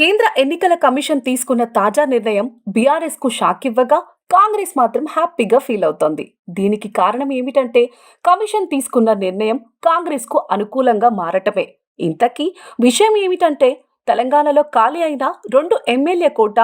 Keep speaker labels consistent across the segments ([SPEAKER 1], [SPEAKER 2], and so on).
[SPEAKER 1] కేంద్ర ఎన్నికల కమిషన్ తీసుకున్న తాజా నిర్ణయం బీఆర్ఎస్కు షాక్ ఇవ్వగా కాంగ్రెస్ మాత్రం హ్యాపీగా ఫీల్ అవుతోంది. దీనికి కారణం ఏమిటంటే కమిషన్ తీసుకున్న నిర్ణయం కాంగ్రెస్కు అనుకూలంగా మారటమే. ఇంతకీ విషయం ఏమిటంటే తెలంగాణలో ఖాళీ అయిన రెండు ఎమ్మెల్యే కోట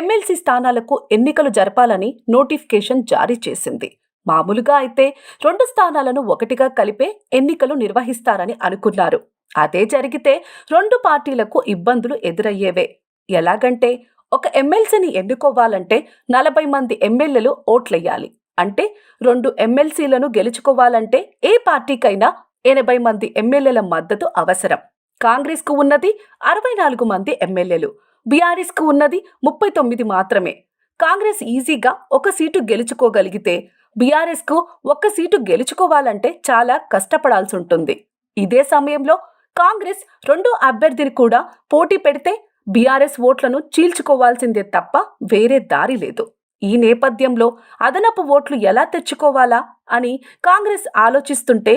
[SPEAKER 1] ఎమ్మెల్సీ స్థానాలకు ఎన్నికలు జరపాలని నోటిఫికేషన్ జారీ చేసింది. మామూలుగా అయితే రెండు స్థానాలను ఒకటిగా కలిపే ఎన్నికలు నిర్వహిస్తారని అనుకున్నారు. అదే జరిగితే రెండు పార్టీలకు ఇబ్బందులు ఎదురయ్యేవే. ఎలాగంటే ఒక ఎమ్మెల్సీని ఎన్నుకోవాలంటే నలభై మంది ఎమ్మెల్యేలు ఓట్లెయ్యాలి అంటే రెండు ఎమ్మెల్సీలను గెలుచుకోవాలంటే ఏ పార్టీకైనా ఎనభై మంది ఎమ్మెల్యేల మద్దతు అవసరం. కాంగ్రెస్కు ఉన్నది అరవై నాలుగు మంది ఎమ్మెల్యేలు. బీఆర్ఎస్కు ఉన్నది ముప్పై తొమ్మిది మాత్రమే. కాంగ్రెస్ ఈజీగా ఒక సీటు గెలుచుకోగలిగితే బీఆర్ఎస్కు ఒక్క సీటు గెలుచుకోవాలంటే చాలా కష్టపడాల్సి ఉంటుంది ఇదే సమయంలో కాంగ్రెస్ రెండో అభ్యర్థిని కూడా పోటీ పెడితే బీఆర్ఎస్ ఓట్లను చీల్చుకోవాల్సిందే తప్ప వేరే దారి లేదు. ఈ నేపథ్యంలో అదనపు ఓట్లు ఎలా తెచ్చుకోవాలా అని కాంగ్రెస్ ఆలోచిస్తుంటే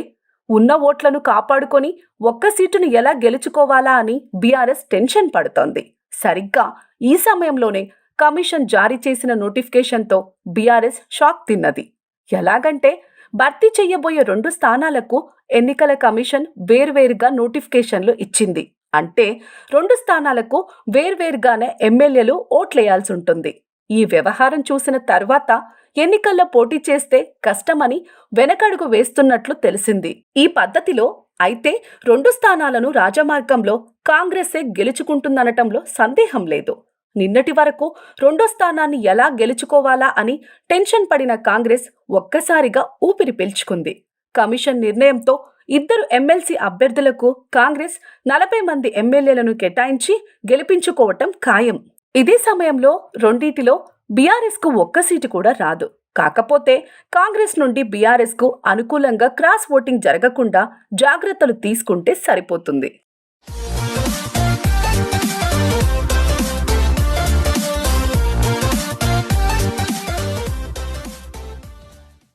[SPEAKER 1] ఉన్న ఓట్లను కాపాడుకొని ఒక్క సీటును ఎలా గెలుచుకోవాలా అని బీఆర్ఎస్ టెన్షన్ పడుతోంది. సరిగ్గా ఈ సమయంలోనే కమిషన్ జారీ చేసిన నోటిఫికేషన్తో బీఆర్ఎస్ షాక్ తిన్నది. ఎలాగంటే భర్తీ చేయబోయే రెండు స్థానాలకు ఎన్నికల కమిషన్ వేర్వేరుగా నోటిఫికేషన్లు ఇచ్చింది. అంటే రెండు స్థానాలకు వేర్వేరుగానే ఎమ్మెల్యేలు ఓట్లేయాల్సి ఉంటుంది ఈ వ్యవహారం చూసిన తర్వాత ఎన్నికల్లో పోటీ చేస్తే కష్టమని వెనకడుగు వేస్తున్నట్లు తెలిసింది. ఈ పద్ధతిలో అయితే రెండు స్థానాలను రాజమార్గంలో కాంగ్రెసే గెలుచుకుంటుందనటంలో సందేహం లేదు. నిన్నటి వరకు రెండో స్థానాన్ని ఎలా గెలుచుకోవాలా అని టెన్షన్ పడిన కాంగ్రెస్ ఒక్కసారిగా ఊపిరి పీల్చుకుంది. కమిషన్ నిర్ణయంతో ఇద్దరు ఎమ్మెల్సీ అభ్యర్థులకు కాంగ్రెస్ నలభై మంది ఎమ్మెల్యేలను కేటాయించి గెలిపించుకోవటం ఖాయం. ఇదే సమయంలో రెండింటిలో బీఆర్ఎస్కు ఒక్క సీటు కూడా రాదు. కాకపోతే కాంగ్రెస్ నుండి బీఆర్ఎస్కు అనుకూలంగా క్రాస్ ఓటింగ్ జరగకుండా జాగ్రత్తలు తీసుకుంటే సరిపోతుంది.